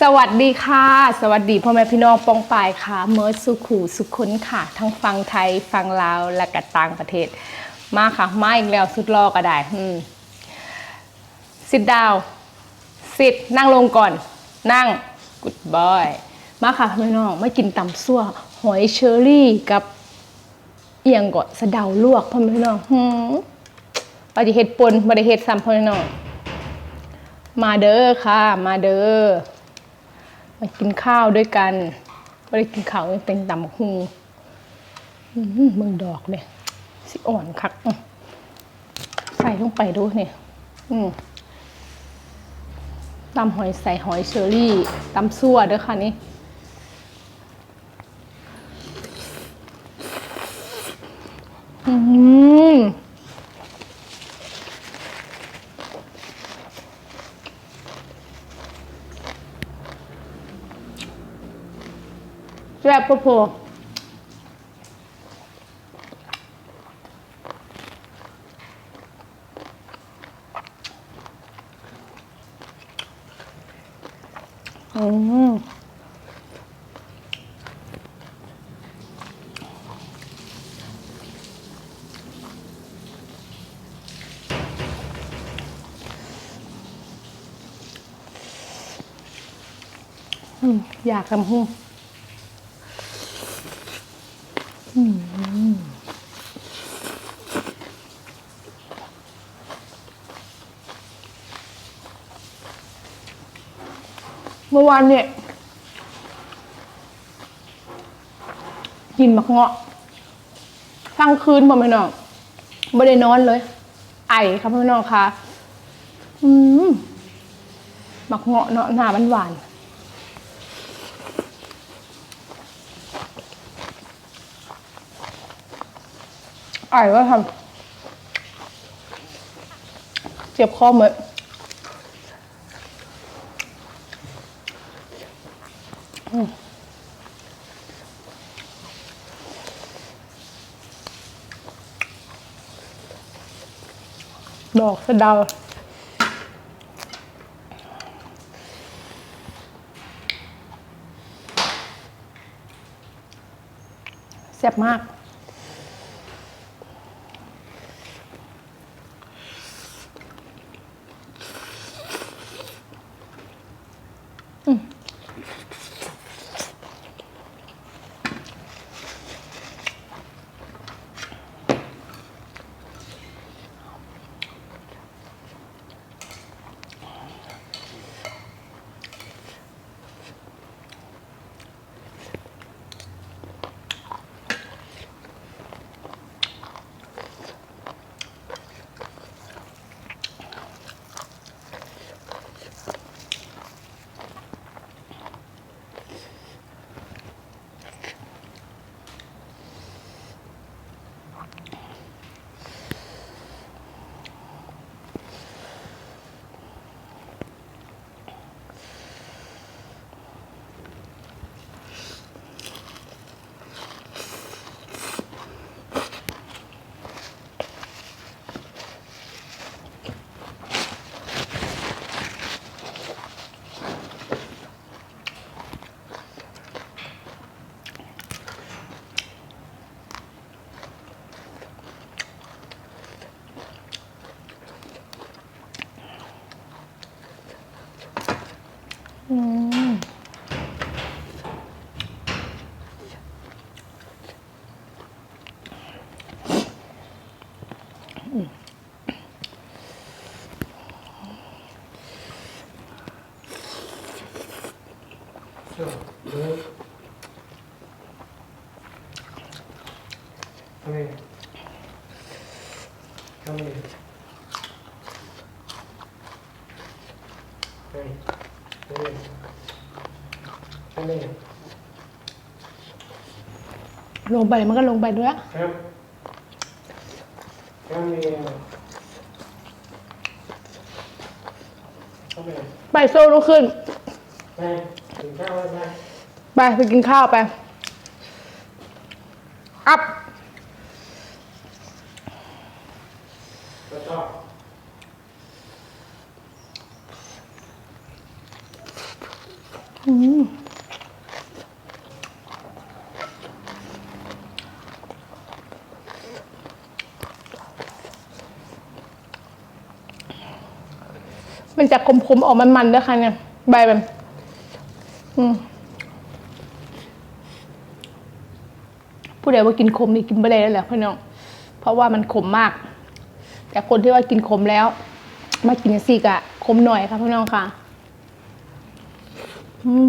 สวัสดีค่ะ สวัสดีพ่อแม่พี่น้องปองปายค่ะ เมื่อสุขูสุขคนค่ะ ทั้งฟังไทยฟังลาวและก็ต่างประเทศ มาค่ะ มาอีกแล้วสุดรอก็ได้อืมสิดดาวสิดนั่งลงก่อน นั่งกุดบอยมาค่ะพ่อแม่พี่น้องไม่กินตำซั่ว หอยเชอรี่กับเอียงก่อนสะเดาลวกพ่อแม่พี่น้องหืมปฏิเฮ็ดปนบริเฮ็ดซ้ำพ่อแม่พี่น้องมาเด้อค่ะ มาเด้อ มากินข้าวด้วยกันไม่ได้กินข้าวเป็นตำหุงอื้อหือมึงดอกเนี่ยสิอ่อนคักใส่ลงไปดูเนี่ยตำหอยใส่หอยเชอรี่ตำซั่วด้อค่ะนี่อืม ซ่บพอพออืมอยากทำหุ้ เมื่อวานเนี่ย กินมักเงาะทั้งคืนบ่แม่น้องไม่ได้นอนเลย ไอครับพี่น้องคะอืมมักเงาะเนาะหน้ามันหวานไอว่าทำเจ็บคอเหมือน อกสะเดา แซ่บมาก ลงไปมันก็ลงไปด้วย Come. Come here. Come here. ไปโซ่ลุกขึ้นไป กินข้าวไปไปไปกินข้าวไป อัพแล้วก็อืมมันจะคมๆออกมันๆด้วยค่ะเนี่ย ใบมันอืม ผู้ใดว่ากินขมนี่กินไม่ได้แล้วแหละพี่น้อง เพราะว่ามันขมมาก แต่คนที่ว่ากินขมแล้ว มากินซีกอะขมหน่อยค่ะพี่น้องค่ะ อืม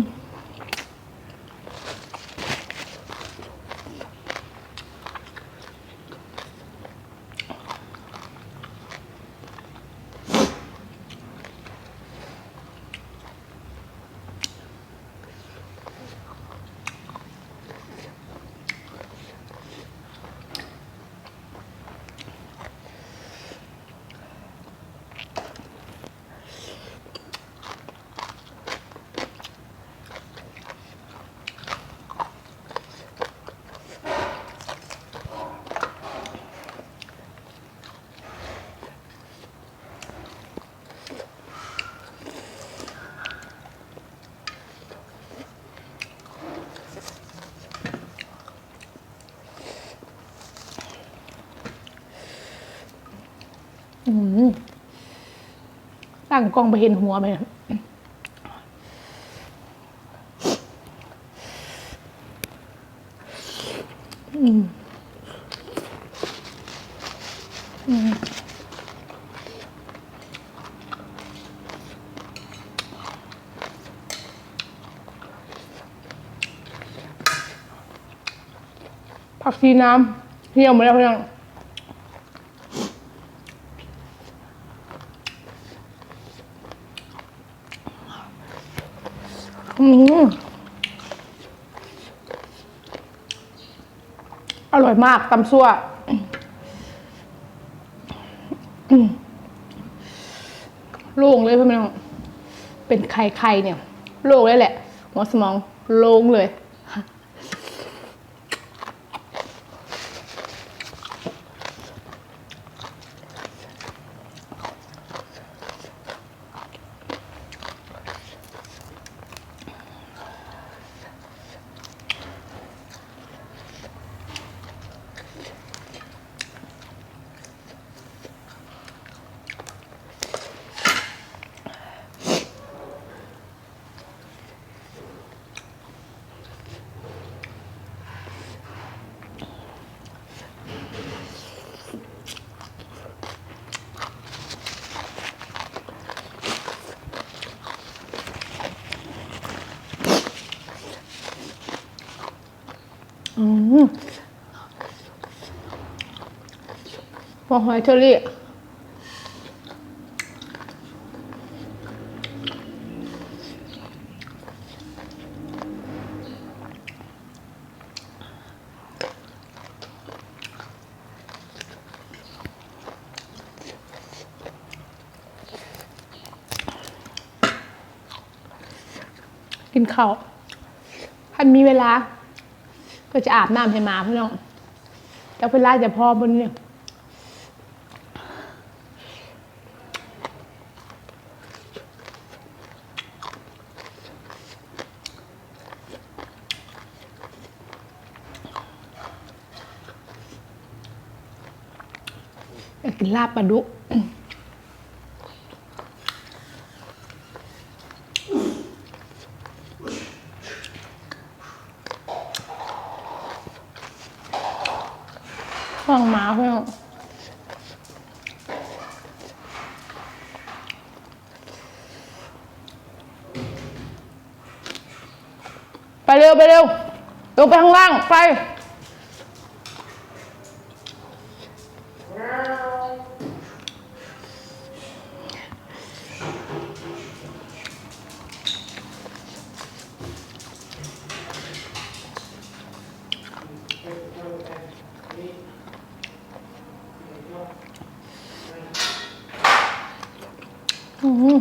ตั้งกล้องไปเห็นหัวไหมอืมอืมผักชีน้ำเหี่ยวมดแล้วเพื่อน อืมอร่อย มากตำซั่วโล่งเลยพี่น้องเป็นไข่ไข่เนี่ย โล่งเลยแหละ หัวสมองโล่งเลย อืมพอหอยเชอรี่กินข้าวท่านมีเวลา ก็จะอาบน้ำให้หมาพี่น้องแต่เวลาจะพอบนเนี่ยกกินลาบปลาดุกฟังหมาพี่น้อง ไปเร็วไปเร็วลงไปข้างล่างไป อืม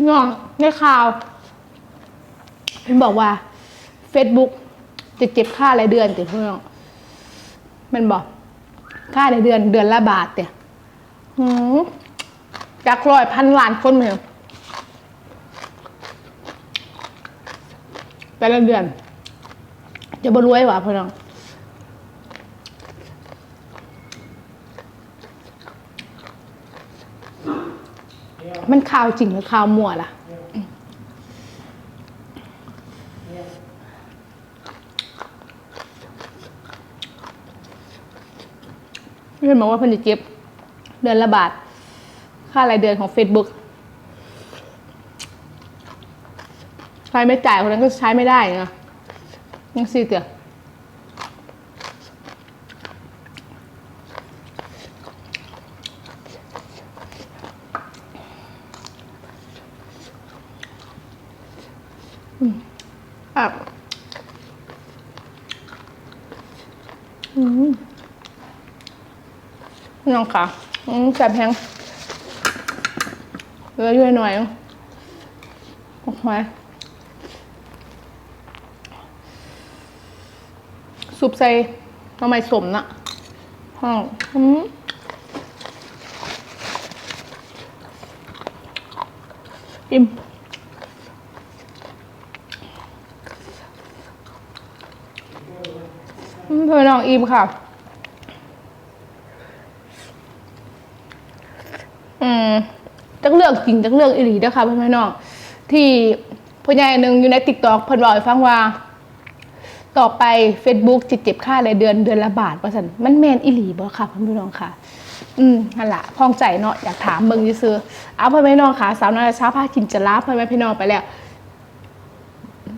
พี่น้องในข่าวเห็นบอกว่า Facebook จะเจ็บค่ารายเดือนติพี่น้องมันบอกค่ารายเดือนเดือนละบาทเตี่ยหืมจากร้อยพันล้านคนเหมือนแต่ละเดือน จะบ่รวยว่ะพี่น้อง มันข่าวจริงหรือข่าวมั่วล่ะ เพื่อนบอกว่าเพิ่นจะเก็บ เดือนละบาท ค่ารายเดือนของ Facebook ใครไม่จ่ายคนนั้นก็ใช้ไม่ได้นะยังซีเตีย อืมอะอืมน้องค่ะอืมแสบแพงเหลืออยู่หน่อยโอ้โหซุปใส่หน้ำไมสมนะห้องอืมอิ่ม อืมเพื่อน้องอิ่มค่ะ อืมจักเลือกจริงจักเลือกอีหลีเด้อค่ะพ่อแม่น้องที่ผู้ใหญ่หนึ่งอยู่ในติ๊กต็อกเพิ่นบอกให้ฟังว่า ต่อไป Facebook จะเจ็บค่ารายเดือนเดือนละบาทว่าซั่นมันแมนอีหลีบ่ค่ะพ่อแม่น้องค่ะ อืมนั่นล่ะพองใจเนาะอยากถามเบิ่งซื่อเอาพ่อแม่น้องค่ะ สาวนาชาพากินจะลาพ่อแม่พี่น้องไปแล้ว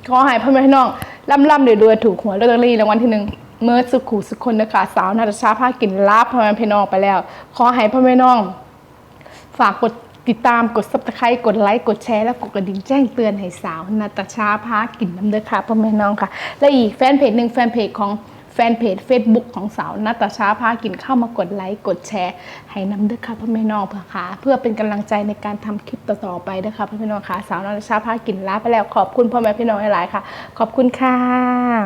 ขอให้พ่อแม่พี่น้องร่ำร่ำรวยๆถูกหวยลอตเตอรี่รางวัลที่หนึ่ง เมื่อสุขุสุคนนะคะ สาวนาฏชาพากินลาบพ่อแม่พี่น้องไปแล้ว ขอให้พ่อแม่น้อง ฝากกดติดตามกดซับสไครต์กดไลค์กดแชร์และกดกระดิ่งแจ้งเตือนให้สาวนาตาชาพากินน้ำเด้อค่ะพ่อแม่น้องค่ะ และอีกแฟนเพจหนึ่งแฟนเพจของแฟนเพจ Facebook ของสาวนาตาชาพากินเข้ามากดไลค์กดแชร์ ให้น้ำเด้อค่ะพ่อแม่น้องเพื่อค่ะเพื่อเป็นกำลังใจในการทำคลิปต่อๆไปเด้อค่ะพ่อแม่น้องค่ะสาวนาตาชาพากินลาไปแล้วขอบคุณพ่อแม่พี่น้องหลายๆค่ะ ขอบคุณค่ะ